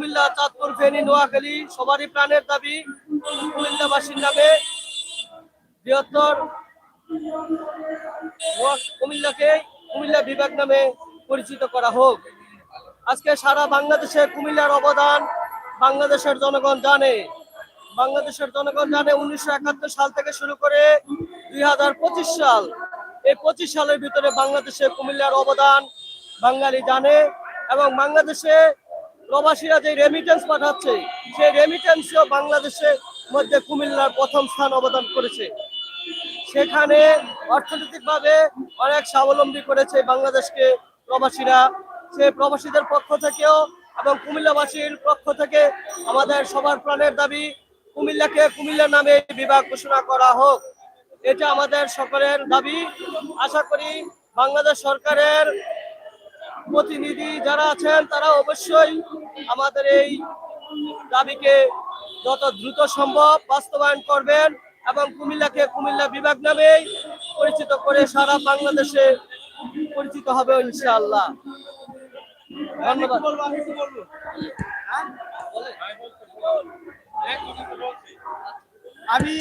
কুমিল্লা, চাঁদপুর, ফেনী, নোয়াখালী সবারই প্রাণের দাবি কুমিল্লাবাসীর নামে বৃহত্তর কুমিল্লাকে কুমিল্লা বিভাগ নামে পরিচিত করা হোক। আজকে সারা বাংলাদেশে কুমিল্লার অবদান বাংলাদেশের জনগণ জানে। বাংলাদেশের জনগণ জানে উনিশশো একাত্তর সাল থেকে শুরু করে দুই হাজার পঁচিশ সাল। এই পঁচিশ সালের ভিতরে বাংলাদেশে কুমিল্লার অবদান বাঙালি জানে এবং বাংলাদেশে প্রবাসীরা যে রেমিটেন্স পাঠাচ্ছে, সেই রেমিটেন্সও বাংলাদেশের মধ্যে কুমিল্লার প্রথম স্থান অবদান করেছে। সেখানে অর্থনৈতিকভাবে অনেক স্বাবলম্বী করেছে বাংলাদেশকে প্রবাসীরা। সে প্রবাসীদের পক্ষ থেকেও এবং কুমিল্লাবাসীর পক্ষ থেকে আমাদের সবার প্রাণের দাবি, কুমিল্লাকে কুমিল্লা নামে বিভাগ ঘোষণা করা হোক। এটা আমাদের সকলের দাবি। আশা করি বাংলাদেশ সরকারের প্রতিনিধি যারা আছেন, তারা অবশ্যই আমাদের এই দাবিকে যত দ্রুত সম্ভব বাস্তবায়ন করবেন এবং কুমিল্লাকে কুমিল্লা বিভাগ নামেই পরিচিত করে সারা বাংলাদেশে পরিচিত হবে ইনশাআল্লাহ। ধন্যবাদ। আমি